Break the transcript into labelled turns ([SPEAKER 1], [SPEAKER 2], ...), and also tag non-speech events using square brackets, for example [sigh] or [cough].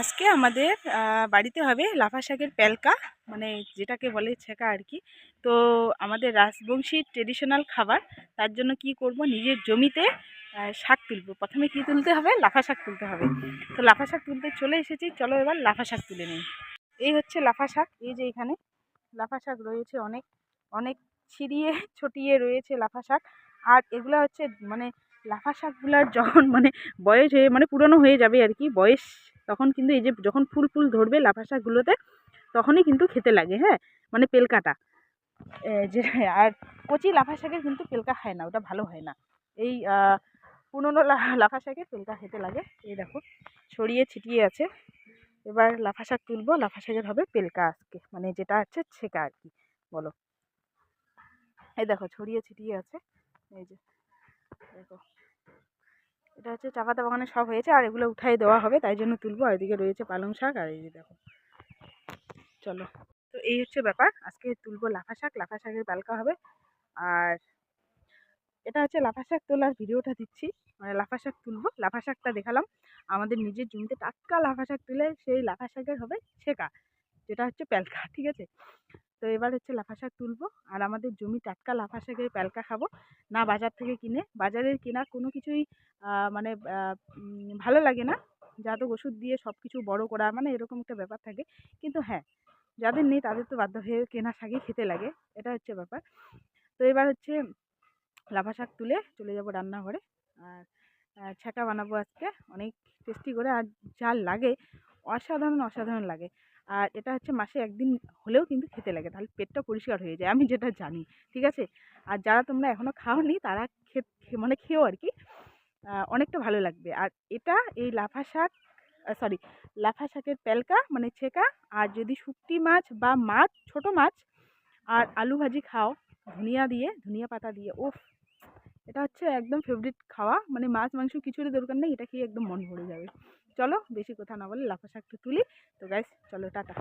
[SPEAKER 1] আজকে আমাদের বাড়িতে হবে লাফা শাকের প্যালকা মানে যেটাকে বলে ছেঁকা আর কি। তো আমাদের রাজবংশী ট্রেডিশনাল খাবার, তার জন্য কি করব? নিজের জমিতে শাক তুলবো। প্রথমে কি তুলতে হবে? লাফা শাক তুলতে হবে। তো লাফা শাক তুলতে চলে এসেছি। চলো এবার লাফা শাক তুলে নিই। এই হচ্ছে লাফা শাক, এই যে এখানে লাফা শাক রয়েছে অনেক অনেক ছিড়িয়ে [laughs] ছটিয়ে রয়েছে লাফা শাক। আর এগুলো হচ্ছে মানে লাফা শাকগুলার যখন মানে বয়স হয়ে মানে পুরনো হয়ে যাবে আর কি, বয়স তখন কিন্তু এই যে যখন ফুল ফুল ধরবে লাফা শাকগুলোতে তখনই কিন্তু খেতে লাগে হ্যাঁ? মানে পেলকাটা। যে, আর কচি লাফা শাকের কিন্তু পেলকা খায় না, ওটা ভালো হয় না। এই পুরনো লাফা শাকের পেলকা খেতে লাগে। এই দেখো, ছড়িয়ে ছিটিয়ে আছে। এবার লাফা শাক তুলবো লাফা শাকের হবে পেলকা আজকে। মানে যেটা হচ্ছে ছেঁকা আর কি, বলো। এই দেখো, ছড়িয়ে ছিটিয়ে আছে। এই যে, দেখো। এটা হচ্ছে চা পাতা বাগানে সব হয়েছে, আর এগুলো উঠাই দেওয়া হবে, তাই জন্য তুলবো। আর এদিকে রয়েছে পালং শাক, আর এই দেখো। চলো। তো এই হচ্ছে ব্যাপার, আজকে তুলবো লাফা শাক, লাফা শাকের পালকা হবে। আর এটা হচ্ছে লাফা শাক তোলার ভিডিওটা দিচ্ছি। মানে লাফা শাক তুলবো, লাফা শাকটা দেখালাম। আমাদের নিজের জমিতে টাটকা লাফা শাক তুলে সেই লাফা শাকের হবে ছেঁকা যেটা হচ্ছে প্যালকা, ঠিক আছে? তো এবার হচ্ছে লাফা শাক তুলবো। আর আমাদের জমি টাটকা লাফা শাকের প্যালকা খাব। না বাজার থেকে কিনে। বাজারের কেনা কোনো কিছুই মানে ভালো লাগে না। যাতে ওষুধ দিয়ে সব কিছু বড় করা মানে এরকম একটা ব্যাপার থাকে। কিন্তু হ্যাঁ যাদের নেই তাদের তো বাধ্য হয়ে কেনা শাকই খেতে লাগে। এটা হচ্ছে ব্যাপার। তো এবার হচ্ছে লাফা শাক তুলে চলে যাব রান্নাঘরে। আর ছ্যাঁকা বানাবো আজকে। অনেক টেস্টি করে। আর যা লাগে, অসাধারণ অসাধারণ লাগে। আর এটা হচ্ছে মাসে একদিন হলেও কিন্তু খেতে লাগে, তাহলে পেটটা পরিষ্কার হয়ে যায়, আমি যেটা জানি, ঠিক আছে? আর যারা তোমরা এখনও খাওনি, তারা খে মানে খেও আর কি অনেকটা ভালো লাগবে। আর এটা, এই লাফা শাক সরি লাফা শাকের পেলকা মানে ছেঁকা, আর যদি শুক্তি মাছ বা মাছ, ছোট মাছ, আর আলু ভাজি খাও, ধনিয়া দিয়ে, ধনিয়া পাতা দিয়ে ওফ এটা হচ্ছে একদম ফেভারিট খাওয়া মানে মাছ, মাংস কিছুরই দরকার নেই, এটা খেয়ে একদম মন ভরে যাবে। চলো বেশি কথা না বলে লাফা শাকটা তুলি। তো গাইস চলো টাটা।